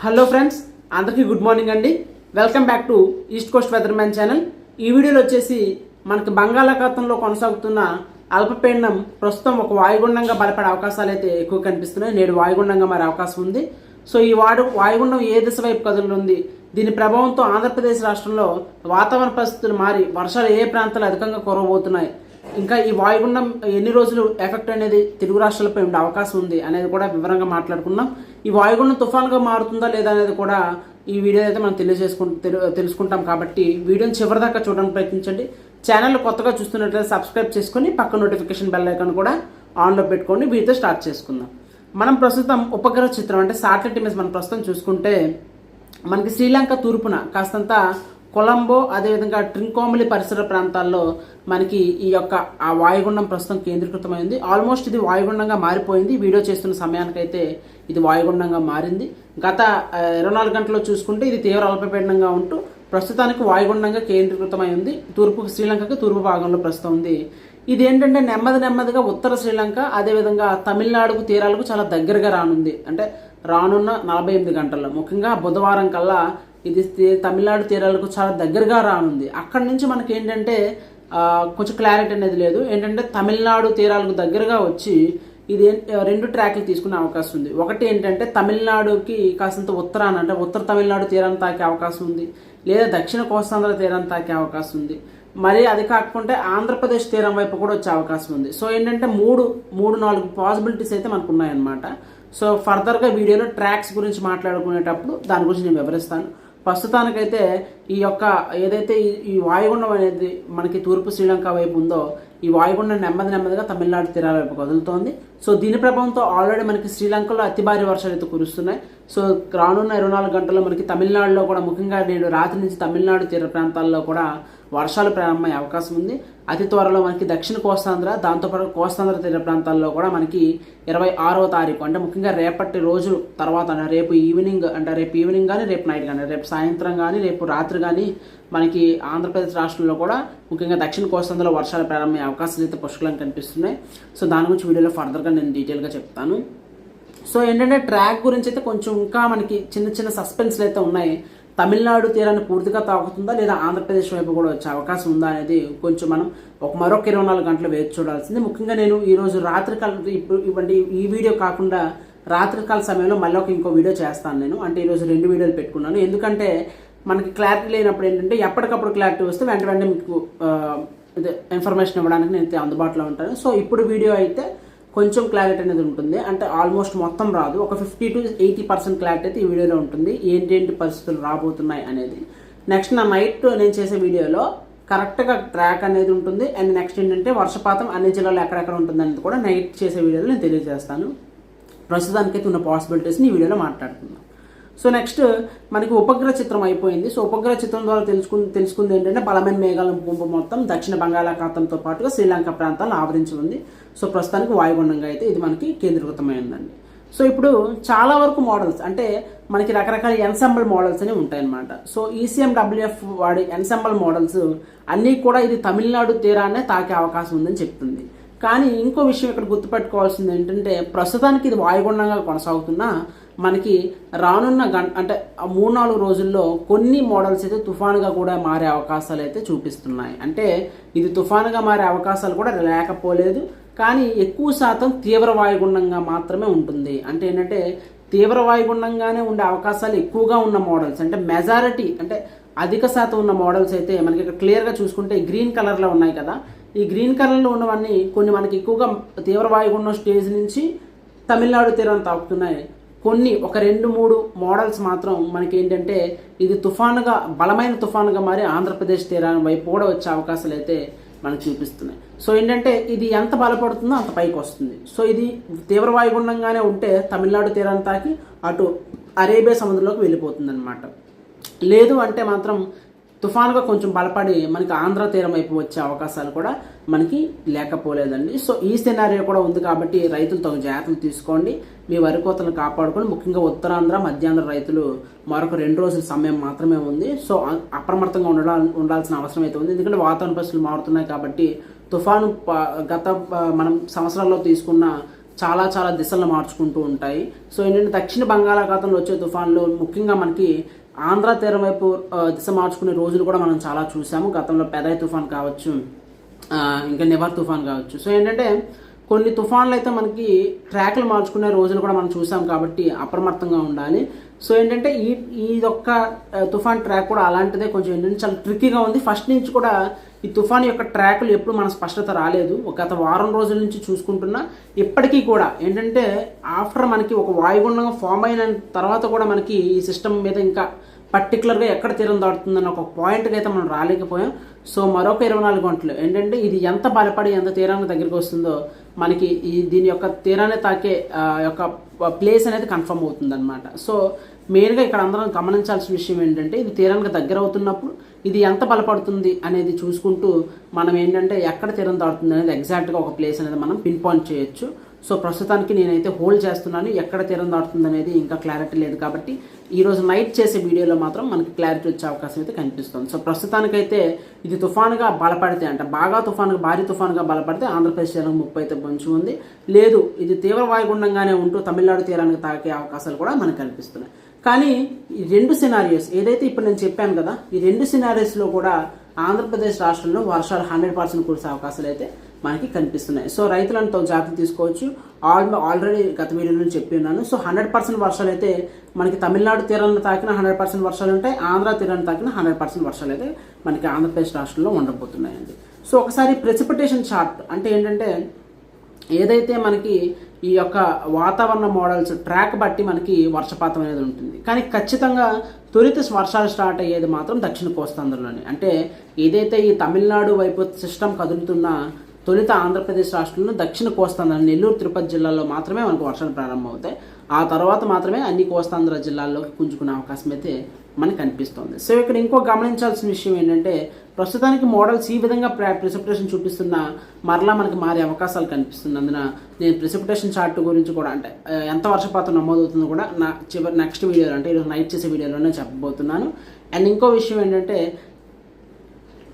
Hello friends అందరికీ good morning అండి. Welcome back to east coast weather man channel. ఈ వీడియోలో వచ్చేసి మనకి బంగాళాఖాతంలో కొనసాగుతున్న అల్పపీడనం ప్రస్తుతం ఒక వాయుగుండంగా బలపడే అవకాశాలు అయితే ఎక్కువ కనిపిస్తున్నాయి. నేడు వాయుగుండంగా మారే అవకాశం ఉంది. సో ఈ వాడు వాయుగుండం ఏ దిశ వైపు కదులుంది దీని ప్రభావంతో ఆంధ్రప్రదేశ్ రాష్ట్రంలో వాతావరణ పరిస్థితులు మారి వర్షాలు ఏ ప్రాంతాలు అధికంగా కురవబోతున్నాయి? ఇంకా ఈ వాయుగుండం ఎన్ని రోజులు ఎఫెక్ట్ అనేది తెలుగు రాష్ట్రాలపై ఉండే అవకాశం ఉంది అనేది కూడా వివరంగా మాట్లాడుకుందాం. ఈ వాయుగుండం తుఫాన్గా మారుతుందా లేదా అనేది కూడా ఈ వీడియో అయితే మనం తెలియజేసుకు తెలు- తెలుసుకుంటాం కాబట్టి వీడియోని చివరిదాకా చూడడానికి ప్రయత్నించండి. ఛానల్ కొత్తగా చూస్తున్నట్లయితే సబ్స్క్రైబ్ చేసుకొని పక్క నోటిఫికేషన్ బెల్ ఐకాన్ కూడా ఆన్లో పెట్టుకొని వీటితో స్టార్ట్ చేసుకుందాం. మనం ప్రస్తుతం ఉపగ్రహ చిత్రం అంటే సాటిలైట్ ఇమేజ్ మనం ప్రస్తుతం చూసుకుంటే మనకి శ్రీలంక తూర్పున కాస్తంత కొలంబో అదేవిధంగా ట్రింకోమలి పరిసర ప్రాంతాల్లో మనకి ఈ యొక్క ఆ వాయుగుండం ప్రస్తుతం కేంద్రీకృతమైంది. ఆల్మోస్ట్ ఇది వాయుగుండంగా మారిపోయింది. వీడియో చేస్తున్న సమయానికైతే ఇది వాయుగుండంగా మారింది. గత ఇరవై నాలుగు గంటల్లో చూసుకుంటే ఇది తీవ్ర అల్పపీడనంగా ఉంటూ ప్రస్తుతానికి వాయుగుండంగా కేంద్రీకృతమై ఉంది తూర్పు శ్రీలంకకి తూర్పు భాగంలో ప్రస్తుతం ఉంది. ఇది ఏంటంటే నెమ్మది నెమ్మదిగా ఉత్తర శ్రీలంక అదేవిధంగా తమిళనాడుకు తీరాలకు చాలా దగ్గరగా రానుంది. అంటే రానున్న నలభై ఎనిమిది గంటల్లో. ముఖ్యంగా బుధవారం కల్లా ఇది తమిళనాడు తీరాలకు చాలా దగ్గరగా రానుంది. అక్కడి నుంచి మనకి ఏంటంటే కొంచెం క్లారిటీ అనేది లేదు. ఏంటంటే తమిళనాడు తీరాలకు దగ్గరగా వచ్చి ఇది రెండు ట్రాక్లు తీసుకునే అవకాశం ఉంది. ఒకటి ఏంటంటే తమిళనాడుకి కాసింత ఉత్తరాన అంటే ఉత్తర తమిళనాడు తీరాన్ని తాకే అవకాశం ఉంది. లేదా దక్షిణ కోస్తాంధ్ర తీరాన్ని తాకే అవకాశం ఉంది. మరి అది కాకుండా ఆంధ్రప్రదేశ్ తీరం వైపు కూడా వచ్చే అవకాశం ఉంది. సో ఏంటంటే మూడు మూడు నాలుగు పాసిబిలిటీస్ అయితే మనకు ఉన్నాయన్నమాట సో ఫర్దర్గా వీడియోలో ట్రాక్స్ గురించి మాట్లాడుకునేటప్పుడు దాని గురించి నేను వివరిస్తాను. ప్రస్తుతానికైతే ఈ యొక్క ఏదైతే ఈ- ఈ వాయుగుండం అనేది మనకి తూర్పు శ్రీలంక వైపు ఉందో ఈ వాయుగుండం నెమ్మది నెమ్మదిగా తమిళనాడు తీరాల వైపు కదులుతోంది సో దీని ప్రభావంతో ఆల్రెడీ మనకి శ్రీలంకలో అతి భారీ వర్షాలు అయితే కురుస్తున్నాయి. సో రానున్న ఇరవై నాలుగు గంటల్లో మనకి తమిళనాడులో కూడా ముఖ్యంగా నేడు రాత్రి నుంచి తమిళనాడు తీర ప్రాంతాల్లో కూడా వర్షాలు ప్రారంభమయ్యే అవకాశం ఉంది. అతి త్వరలో మనకి దక్షిణ కోస్తాంధ్ర దాంతోపాటు కోస్తాంధ్ర తీర ప్రాంతాల్లో కూడా మనకి ఇరవై ఆరవ తారీఖు అంటే ముఖ్యంగా రేపటి రోజు తర్వాత అంటే రేపు ఈవినింగ్ అంటే రేపు ఈవినింగ్ కానీ రేపు నైట్ కానీ రేపు సాయంత్రం కానీ రేపు రాత్రి కానీ మనకి ఆంధ్రప్రదేశ్ రాష్ట్రంలో కూడా ముఖ్యంగా దక్షిణ కోస్తాంధ్రలో వర్షాలు ప్రారంభమయ్యే అవకాశాలు అయితే పుష్కలంగా కనిపిస్తున్నాయి. సో దాని గురించి వీడియోలో ఫర్దర్గా నేను డీటెయిల్గా చెప్తాను. సో ఏంటంటే ట్రాక్ గురించి అయితే కొంచెం ఇంకా మనకి చిన్న చిన్న సస్పెన్స్లు అయితే ఉన్నాయి. తమిళనాడు తీరాన్ని పూర్తిగా తాకుతుందా లేదా ఆంధ్రప్రదేశ్ వైపు కూడా వచ్చే అవకాశం ఉందా అనేది కొంచెం మనం ఒక మరొక ఇరవై నాలుగు గంటలు వేచి చూడాల్సింది. ముఖ్యంగా నేను ఈరోజు రాత్రికాల ఇప్పుడు ఇవ్వండి ఈ వీడియో కాకుండా రాత్రికాల సమయంలో మళ్ళీ ఒక ఇంకో వీడియో చేస్తాను నేను. అంటే ఈరోజు రెండు వీడియోలు పెట్టుకున్నాను. ఎందుకంటే మనకి క్లారిటీ లేనప్పుడు ఏంటంటే ఎప్పటికప్పుడు క్లారిటీ వస్తే వెంట వెంటనే మీకు ఇన్ఫర్మేషన్ ఇవ్వడానికి నేను అయితే అందుబాటులో ఉంటాను. సో ఇప్పుడు వీడియో అయితే కొంచెం క్లారిటీ అనేది ఉంటుంది. అంటే ఆల్మోస్ట్ మొత్తం రాదు. ఒక fifty to eighty percent clarity అయితే ఈ వీడియోలో ఉంటుంది. ఏంటేంటి పరిస్థితులు రాబోతున్నాయి అనేది. నెక్స్ట్ నా నైట్ నేను చేసే వీడియోలో కరెక్ట్గా ట్రాక్ అనేది ఉంటుంది. అండ్ నెక్స్ట్ ఏంటంటే వర్షపాతం అన్ని జిల్లాలో ఎక్కడెక్కడ ఉంటుంది అనేది కూడా నైట్ చేసే వీడియోలో నేను తెలియజేస్తాను. ప్రస్తుతానికైతే ఉన్న పాసిబిలిటీస్ని ఈ వీడియోలో మాట్లాడుకుందాం. సో నెక్స్ట్ మనకి ఉపగ్రహ చిత్రం అయిపోయింది. సో ఉపగ్రహ చిత్రం ద్వారా తెలుసుకు తెలుసుకుంది ఏంటంటే బలమైన మేఘాల గుంపు మొత్తం దక్షిణ బంగాళాఖాతంతో పాటుగా శ్రీలంక ప్రాంతాలను ఆవరించి ఉంది సో ప్రస్తుతానికి వాయుగుండంగా అయితే ఇది మనకి కేంద్రీకృతమైందండి. సో ఇప్పుడు చాలా వరకు మోడల్స్ అంటే మనకి రకరకాల ఎన్సెంబుల్ మోడల్స్ అనేవి ఉంటాయన్నమాట. సో ఈసీఎండబ్ల్యూఎఫ్ వాడి ఎన్సెంబుల్ మోడల్స్ అన్నీ కూడా ఇది తమిళనాడు తీరానే తాకే అవకాశం ఉందని చెప్తుంది. కానీ ఇంకో విషయం ఇక్కడ గుర్తుపెట్టుకోవాల్సింది ఏంటంటే ప్రస్తుతానికి ఇది వాయుగుండంగా కొనసాగుతున్నా మనకి రానున్న గం అంటే మూడు నాలుగు రోజుల్లో కొన్ని మోడల్స్ అయితే తుఫానుగా కూడా మారే అవకాశాలు అయితే చూపిస్తున్నాయి. అంటే ఇది తుఫానుగా మారే అవకాశాలు కూడా లేకపోలేదు కానీ ఎక్కువ శాతం తీవ్ర వాయుగుండంగా మాత్రమే ఉంటుంది. అంటే ఏంటంటే తీవ్ర వాయుగుండంగానే ఉండే అవకాశాలు ఎక్కువగా ఉన్న మోడల్స్ అంటే మెజారిటీ అంటే అధిక శాతం ఉన్న మోడల్స్ అయితే మనకి ఇక్కడ క్లియర్గా చూసుకుంటే గ్రీన్ కలర్లో ఉన్నాయి కదా. ఈ గ్రీన్ కలర్లో ఉన్నవన్నీ కొన్ని మనకి ఎక్కువగా తీవ్ర వాయుగుండం స్టేజ్ నుంచి తమిళనాడు తీరాన్ని తాకుతున్నాయి. కొన్ని ఒక రెండు మూడు మోడల్స్ మాత్రం మనకి ఏంటంటే ఇది తుఫానుగా బలమైన తుఫానుగా మారి ఆంధ్రప్రదేశ్ తీరాన్ని వైపు కూడా వచ్చే అవకాశాలు అయితే మనకు చూపిస్తున్నాయి. సో ఏంటంటే ఇది ఎంత బలపడుతుందో అంత పైకి వస్తుంది. సో ఇది తీవ్ర వాయుగుండంగానే ఉంటే తమిళనాడు తీరాన్ని తాకి అటు అరేబియా సముద్రంలోకి వెళ్ళిపోతుంది అనమాట లేదు అంటే మాత్రం తుఫానుగా కొంచెం బలపడి మనకి ఆంధ్ర తీరం వైపు వచ్చే అవకాశాలు కూడా మనకి లేకపోలేదండి. సో ఈ సినారియో కూడా ఉంది కాబట్టి రైతులు తగు జాగ్రత్తలు తీసుకోండి. మీ వరి కోతలను కాపాడుకొని ముఖ్యంగా ఉత్తరాంధ్ర మధ్యాంధ్ర రైతులు మరొక రెండు రోజుల సమయం మాత్రమే ఉంది. సో అప్రమత్తంగా ఉండడా ఉండాల్సిన అవసరం అయితే ఉంది. ఎందుకంటే వాతావరణ పరిస్థితులు మారుతున్నాయి కాబట్టి తుఫాను గత మనం సంవత్సరాల్లో తీసుకున్న చాలా చాలా దిశలను మార్చుకుంటూ ఉంటాయి. సో ఏంటంటే దక్షిణ బంగాళాఖాతంలో వచ్చే తుఫాన్లు ముఖ్యంగా మనకి ఆంధ్ర తీరం వైపు దిశ మార్చుకునే రోజులు కూడా మనం చాలా చూసాము. గతంలో పెదయ తుఫాన్ కావచ్చు ఇంకా నివార్ తుఫాన్ కావచ్చు. సో ఏంటంటే కొన్ని తుఫాన్లు అయితే మనకి ట్రాక్లు మార్చుకునే రోజులు కూడా మనం చూసాం కాబట్టి అప్రమత్తంగా ఉండాలి. సో ఏంటంటే ఈ ఇదొక్క తుఫాన్ ట్రాక్ కూడా అలాంటిదే కొంచెం ఏంటంటే చాలా ట్రిక్కీగా ఉంది. ఫస్ట్ నుంచి కూడా ఈ తుఫాన్ యొక్క ట్రాక్లు ఎప్పుడు మన స్పష్టత రాలేదు. ఒక గత వారం రోజుల నుంచి చూసుకుంటున్నా ఇప్పటికీ కూడా ఏంటంటే ఆఫ్టర్ మనకి ఒక వాయుగుండంగా ఫామ్ అయిన తర్వాత కూడా మనకి ఈ సిస్టమ్ మీద ఇంకా పర్టికులర్గా ఎక్కడ తీరం దాటుతుందని ఒక పాయింట్కి అయితే మనం రాలేకపోయాం. సో మరొక ఇరవై నాలుగు గంటలు. ఏంటంటే ఇది ఎంత బలపడి ఎంత తీరానికి దగ్గరికి వస్తుందో మనకి ఈ దీని యొక్క తీరాన్ని తాకే యొక్క ప్లేస్ అనేది కన్ఫర్మ్ అవుతుందన్నమాట. సో మెయిన్గా ఇక్కడ అందరం గమనించాల్సిన విషయం ఏంటంటే ఇది తీరానికి దగ్గర అవుతున్నప్పుడు ఇది ఎంత బలపడుతుంది అనేది చూసుకుంటూ మనం ఏంటంటే ఎక్కడ తీరం దాటుతుంది అనేది ఎగ్జాక్ట్గా ఒక ప్లేస్ అనేది మనం పిన్ పాయింట్ చేయొచ్చు. సో ప్రస్తుతానికి నేనైతే హోల్డ్ చేస్తున్నాను. ఎక్కడ తీరం దాటుతుంది అనేది ఇంకా క్లారిటీ లేదు కాబట్టి ఈరోజు నైట్ చేసే వీడియోలో మాత్రం మనకి క్లారిటీ వచ్చే అవకాశం అయితే కనిపిస్తుంది. సో ప్రస్తుతానికైతే ఇది తుఫానుగా బలపడితే అంటే బాగా తుఫానుగా భారీ తుఫానుగా బలపడితే ఆంధ్రప్రదేశ్ తీరానికి ముప్పై అయితే పొంచి ఉంది. లేదు ఇది తీవ్ర వాయుగుండంగానే ఉంటూ తమిళనాడు తీరానికి తాకే అవకాశాలు కూడా మనకు కనిపిస్తున్నాయి. కానీ ఈ రెండు సినారియోస్ ఏదైతే ఇప్పుడు నేను చెప్పాను కదా ఈ రెండు సినారియోస్లో కూడా ఆంధ్రప్రదేశ్ రాష్ట్రంలో వర్షాలు హండ్రెడ్ పర్సెంట్ కురిసే అవకాశాలు అయితే మనకి కనిపిస్తున్నాయి. సో రైతులంతా జాగ్రత్త తీసుకోవచ్చు. ఆల్ ఆల్రెడీ గత వీడియోలో చెప్పి ఉన్నాను. సో హండ్రెడ్ పర్సెంట్ వర్షాలు అయితే మనకి తమిళనాడు తీరాన్ని తాకిన హండ్రెడ్ పర్సెంట్ వర్షాలు ఉంటాయి ఆంధ్ర తీరాన్ని తాకిన హండ్రెడ్ పర్సెంట్ వర్షాలు అయితే మనకి ఆంధ్రప్రదేశ్ రాష్ట్రంలో ఉండబోతున్నాయండి. సో ఒకసారి ప్రెసిపిటేషన్ చార్ట్ అంటే ఏంటంటే ఏదైతే మనకి ఈ యొక్క వాతావరణ మోడల్స్ ట్రాక్ బట్టి మనకి వర్షపాతం అనేది ఉంటుంది. కానీ ఖచ్చితంగా తొలిత వర్షాలు స్టార్ట్ అయ్యేది మాత్రం దక్షిణ కోస్తాంధ్రలోనే. అంటే ఏదైతే ఈ తమిళనాడు వైపు సిస్టమ్ కదులుతున్న తొలిత ఆంధ్రప్రదేశ్ రాష్ట్రంలో దక్షిణ కోస్తాంధ్ర నెల్లూరు తిరుపతి జిల్లాలో మాత్రమే మనకు వర్షాలు ప్రారంభమవుతాయి. ఆ తర్వాత మాత్రమే అన్ని కోస్తాంధ్ర జిల్లాల్లోకి పుంజుకునే అవకాశం అయితే మనకు కనిపిస్తుంది. సో ఇక్కడ ఇంకో గమనించాల్సిన విషయం ఏంటంటే ప్రస్తుతానికి మోడల్స్ ఈ విధంగా ప్రిసిపిటేషన్ చూపిస్తున్న మరలా మనకు మారే అవకాశాలు కనిపిస్తుంది అందున నేను ప్రిసిపిటేషన్ చార్ట్ గురించి కూడా అంటే ఎంత వర్షపాతం నమోదవుతుందో కూడా నా చివరి నెక్స్ట్ వీడియోలో అంటే ఈరోజు నైట్ చేసే వీడియోలోనే చెప్పబోతున్నాను. అండ్ ఇంకో విషయం ఏంటంటే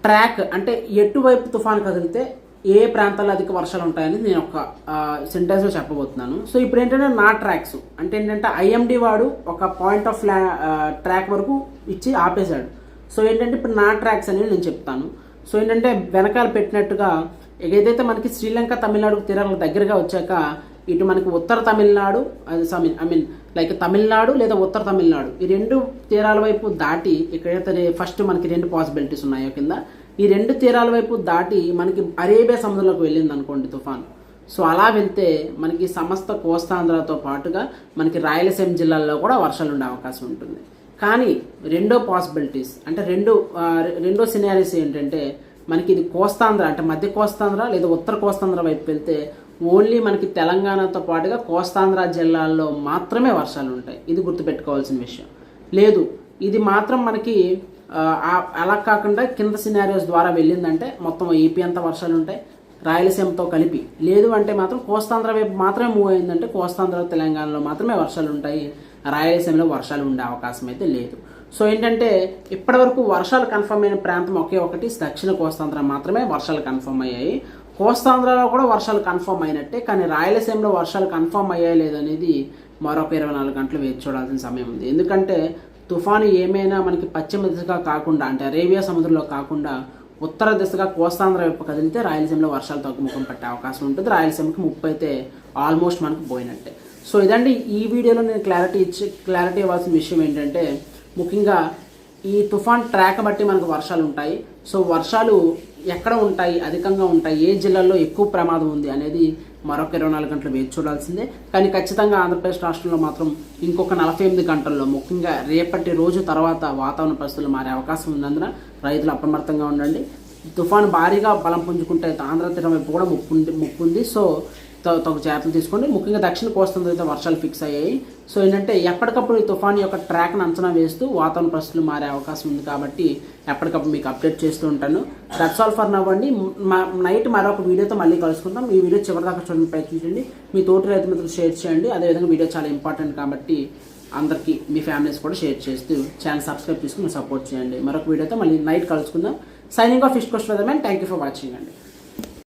ట్రాక్ అంటే ఎటువైపు తుఫాన్ కదిలితే ఏ ప్రాంతాల్లో అధిక వర్షాలు ఉంటాయని నేను ఒక సెంటెన్స్లో చెప్పబోతున్నాను. సో ఇప్పుడు ఏంటంటే నా ట్రాక్స్ అంటే ఏంటంటే ఐఎండి వాడు ఒక పాయింట్ ఆఫ్ ట్రాక్ వరకు ఇచ్చి ఆపేశాడు. సో ఏంటంటే ఇప్పుడు నా ట్రాక్స్ అనేవి నేను చెప్తాను. సో ఏంటంటే వెనకాల పెట్టినట్టుగా ఏదైతే మనకి శ్రీలంక తమిళనాడు తీరాలకు దగ్గరగా వచ్చాక ఇటు మనకి ఉత్తర తమిళనాడు అది ఐ మీన్ లైక్ తమిళనాడు లేదా ఉత్తర తమిళనాడు. ఈ రెండు తీరాల వైపు దాటి ఇక్కడైతే ఫస్ట్ మనకి రెండు పాసిబిలిటీస్ ఉన్నాయో కింద. ఈ రెండు తీరాల వైపు దాటి మనకి అరేబియా సముద్రంలోకి వెళ్ళింది అనుకోండి తుఫాన్. సో అలా వెళ్తే మనకి సమస్త కోస్తాంధ్రతో పాటుగా మనకి రాయలసీమ జిల్లాల్లో కూడా వర్షాలు ఉండే అవకాశం ఉంటుంది. కానీ రెండో పాసిబిలిటీస్ అంటే రెండు రెండో సినారీస్ ఏంటంటే మనకి ఇది కోస్తాంధ్ర అంటే మధ్య కోస్తాంధ్ర లేదా ఉత్తర కోస్తాంధ్ర వైపు వెళ్తే ఓన్లీ మనకి తెలంగాణతో పాటుగా కోస్తాంధ్ర జిల్లాల్లో మాత్రమే వర్షాలు ఉంటాయి. ఇది గుర్తుపెట్టుకోవాల్సిన విషయం. లేదు ఇది మాత్రం మనకి అలా కాకుండా కింద సినారియోస్ ద్వారా వెళ్ళిందంటే మొత్తం ఏపీ అంతా వర్షాలు ఉంటాయి. రాయలసీమతో కలిపి. లేదు అంటే మాత్రం కోస్తాంధ్ర వైపు మాత్రమే మూవ్ అయిందంటే కోస్తాంధ్ర తెలంగాణలో మాత్రమే వర్షాలు ఉంటాయి. రాయలసీమలో వర్షాలు ఉండే అవకాశం అయితే లేదు. సో ఏంటంటే ఇప్పటివరకు వర్షాలు కన్ఫర్మ్ అయిన ప్రాంతం ఒకే ఒకటి. దక్షిణ కోస్తాంధ్ర మాత్రమే వర్షాలు కన్ఫర్మ్ అయ్యాయి. కోస్తాంధ్రలో కూడా వర్షాలు కన్ఫర్మ్ అయినట్టే కానీ రాయలసీమలో వర్షాలు కన్ఫర్మ్ అయ్యాయి లేదనేది మరొక ఇరవై నాలుగు గంటలు వేచి చూడాల్సిన సమయం ఉంది. ఎందుకంటే తుఫాను ఏమైనా మనకి పశ్చిమ దిశగా కాకుండా అంటే అరేబియా సముద్రంలో కాకుండా ఉత్తర దిశగా కోస్తాంధ్ర వైపు కదిలితే రాయలసీమలో వర్షాలు తగ్గుముఖం పట్టే అవకాశం ఉంటుంది. రాయలసీమకి ముప్పు అయితే ఆల్మోస్ట్ మనకు పోయినట్టే. సో ఇదండి ఈ వీడియోలో నేను క్లారిటీ ఇచ్చి క్లారిటీ ఇవ్వాల్సిన విషయం ఏంటంటే ముఖ్యంగా ఈ తుఫాన్ ట్రాక్ బట్టి మనకు వర్షాలు ఉంటాయి. సో వర్షాలు ఎక్కడ ఉంటాయి అధికంగా ఉంటాయి ఏ జిల్లాల్లో ఎక్కువ ప్రమాదం ఉంది అనేది మరొక ఇరవై నాలుగు గంటలు వేచి చూడాల్సిందే. కానీ ఖచ్చితంగా ఆంధ్రప్రదేశ్ రాష్ట్రంలో మాత్రం ఇంకొక నలభై ఎనిమిది గంటల్లో ముఖ్యంగా రేపటి రోజు తర్వాత వాతావరణ పరిస్థితులు మారే అవకాశం ఉన్నందున రైతులు అప్రమత్తంగా ఉండండి. తుఫాను భారీగా బలం పుంజుకుంటే ఆంధ్ర తీరం వైపు కూడా ముప్పు ఉంది ముప్పు ఉంది. సో తగు జాగ్రత్తలు తీసుకోండి ముఖ్యంగా దక్షిణ కోస్తాంధ్ర అయితే వర్షాలు ఫిక్స్ అయ్యాయి. సో ఏంటంటే ఎప్పటికప్పుడు ఈ తుఫాన్ యొక్క ట్రాక్ను అంచనా వేస్తూ వాతావరణ పరిస్థితులు మారే అవకాశం ఉంది కాబట్టి ఎప్పటికప్పుడు మీకు అప్డేట్ చేస్తూ ఉంటాను. దట్స్ ఆల్ ఫర్ నవ్వండి మా నైట్ మరొక వీడియోతో మళ్ళీ కలుసుకుందాం. ఈ వీడియో చివరిదాకా చూడండి ప్రయత్నించండి. మీ తోటి రైతు మిత్రులు షేర్ చేయండి. అదేవిధంగా వీడియో చాలా ఇంపార్టెంట్ కాబట్టి అందరికీ మీ ఫ్యామిలీస్ కూడా షేర్ చేస్తూ ఛానల్ సబ్స్క్రైబ్ చేసుకుని సపోర్ట్ చేయండి. మరొక వీడియోతో మళ్ళీ నైట్ కలుసుకుందాం. Signing off fish coast weathermen thank you for watching అండి.